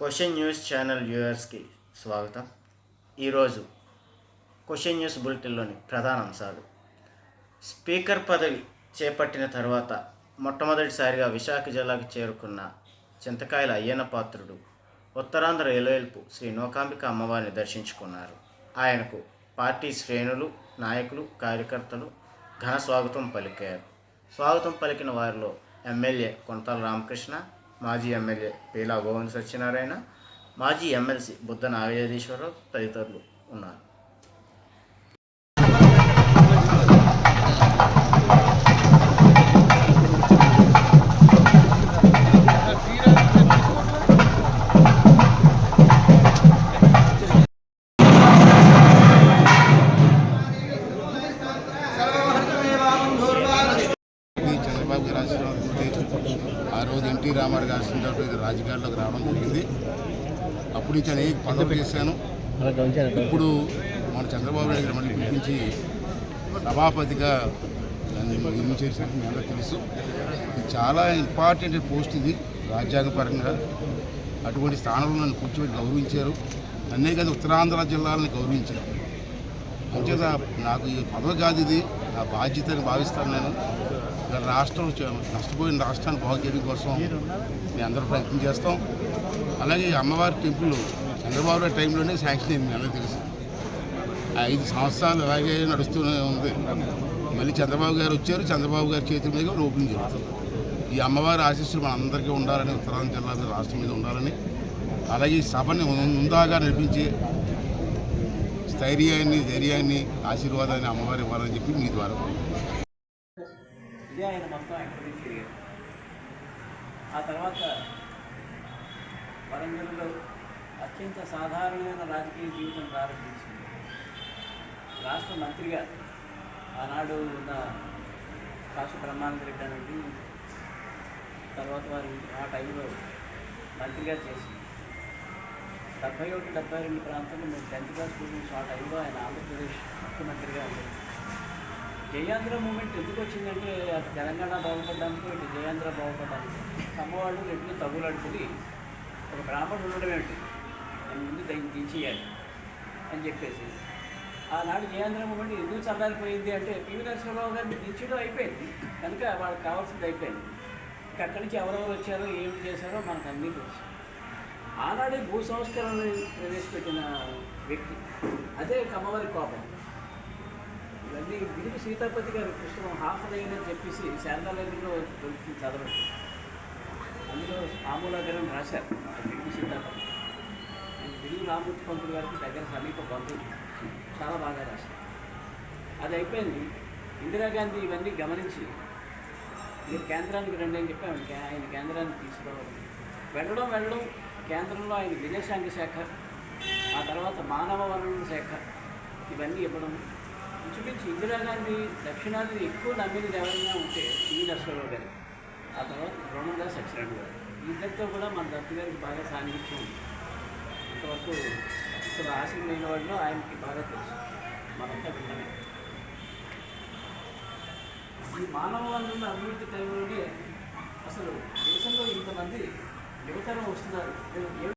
Question news channel వ్యూయర్స్కి స్వాగతం. ఈరోజు question news బులెటిన్లోని ప్రధాన అంశాలు. స్పీకర్ పదవి చేపట్టిన తర్వాత మొట్టమొదటిసారిగా విశాఖ జిల్లాకు చేరుకున్న చింతకాయల అయ్యన్న పాత్రుడు ఉత్తరాంధ్ర ఎలువెల్పు శ్రీ నోకాంబిక అమ్మవారిని దర్శించుకున్నారు. ఆయనకు పార్టీ శ్రేణులు నాయకులు కార్యకర్తలు ఘన స్వాగతం పలికారు. స్వాగతం పలికిన వారిలో ఎమ్మెల్యే కొంతల రామకృష్ణ మాజీ ఎమ్మెల్యే పేలా గోవింద సత్యనారాయణ మాజీ ఎమ్మెల్సీ బుద్ధ నాగజగదీశ్వరరావు తదితరులు ఉన్నారు. ఎన్టీ రామారావు గారు ఆశీర్వాదంతో రాజకీయాల్లోకి రావడం జరిగింది. అప్పటి నుంచి అనేక పదవులు చేశాను. ఇప్పుడు మన చంద్రబాబు నాయుడు గారు మళ్ళీ పిలిపించి సభాపతిగా నన్ను నియమించేసినట్టు మీ అందరూ తెలుసు. ఇది చాలా ఇంపార్టెంట్ పోస్ట్ ఇది రాజ్యాంగపరంగా. అటువంటి స్థానంలో నన్ను కూర్చోబెట్టి గౌరవించారు. అన్నే కదా ఉత్తరాంధ్ర జిల్లాలను గౌరవించారు. అంచేత నాకు ఈ పదవి కాదు ఇది నా బాధ్యత అని భావిస్తాను నేను. రాష్ట్రం నష్టపోయిన రాష్ట్రాన్ని బాగు చేయడం కోసం మేము అందరూ ప్రయత్నం చేస్తాం. అలాగే ఈ అమ్మవారి టెంపుల్ చంద్రబాబు గారి టైంలోనే శాంక్షన్ అయింది అందరూ తెలుసు. ఐదు సంవత్సరాలు అలాగే నడుస్తూనే ఉంది. మళ్ళీ చంద్రబాబు గారు వచ్చారు చంద్రబాబు గారి చేతుల మీద ఓపెన్ జరుగుతుంది. ఈ అమ్మవారి ఆశీస్సులు మన అందరికీ ఉండాలని ఉత్తరాంధ్ర జిల్లా మీద రాష్ట్రం మీద ఉండాలని అలాగే ఈ సభని ముందాగా నడిపించే స్థైర్యాన్ని ధైర్యాన్ని ఆశీర్వాదాన్ని అమ్మవారి ఇవ్వాలని చెప్పి మీ ద్వారా మధ్య ఆయన మొత్తం యాక్టివిటీస్ తిరిగారు? ఆ తర్వాత వరంగల్లో అత్యంత సాధారణమైన రాజకీయ జీవితం ప్రారంభించింది. రాష్ట్ర మంత్రిగా ఆనాడు ఉన్న కాసు బ్రహ్మానంద రెడ్డి అనేది తర్వాత వారు ఆ టైంలో మంత్రిగా చేసింది డెబ్బై ఒకటి డెబ్బై రెండు ప్రాంతంలో మేము టెన్త్ క్లాస్ స్టూడెంట్స్ ఆ టైంలో ఆయన ఆంధ్రప్రదేశ్ ముఖ్యమంత్రిగా ఉండేది జయాంధ్ర మూమెంట్ ఎందుకు వచ్చిందంటే తెలంగాణ బాగుపడడానికి ఇటు జయాంధ్ర బాగుపడడానికి. అమ్మవాళ్ళు రెండు తగులాడుకుని ఒక బ్రాహ్మణుడు ఉండడం ఏమిటి నేను ముందు దాన్ని దించేయాలి అని చెప్పేసి. ఆనాడు జయాంధ్ర మూమెంట్ ఎందుకు చల్లారిపోయింది అంటే పివి నరసింహరావు గారిని దించడం అయిపోయింది. కనుక వాళ్ళకి కావాల్సింది అయిపోయింది. ఇంకా అక్కడి నుంచి ఎవరెవరు వచ్చారో ఏమి చేశారో మనకు అన్నీ తెలుసు. ఆనాడే భూ సంస్కరణ ప్రవేశపెట్టిన వ్యక్తి అదే కమ్మవారి కోపం. ఇవన్నీ గిరిగి సీతాపతి గారు పుస్తకం హాఫ్ అయిందని చెప్పేసి శారదా లైబ్రరీలో చదవడం. చదవండి అందులో ఆమూలాగరం రాశారు గిరిగి సీతాపతి. ఆయన రామూర్తి పంతులు గారికి దగ్గర సమీప బంధువులు. చాలా బాగా రాశారు. అది అయిపోయింది. ఇందిరాగాంధీ ఇవన్నీ గమనించి మీరు కేంద్రానికి రండి అని చెప్పి ఆయన కేంద్రానికి తీసుకురావడం. వెళ్ళడం వెళ్ళడం కేంద్రంలో ఆయన విదేశాంగ శాఖ ఆ తర్వాత మానవ వనరుల శాఖ ఇవన్నీ ఇవ్వడం ఇంచుమించు ఇందిరాగాంధీ దక్షిణాది ఎక్కువ నమ్మినది ఎవరైనా ఉంటే టీవీ నరసింహరావు గారు ఆ తర్వాత ద్రోణందాస్ సత్యనారాయణ గారు. ఇద్దరితో కూడా మన దత్తు గారికి బాగా సాన్నిహిత్యం ఉంది. ఇంతవరకు ఇక్కడ ఆశీర్వైన వాళ్ళు ఆయనకి బాగా తెలుసు. మనంతా విన్నమే ఈ మానవ వనరుల అభివృద్ధి టైంలోనే అసలు దేశంలో ఇంతమంది యువతరం వస్తున్నారు.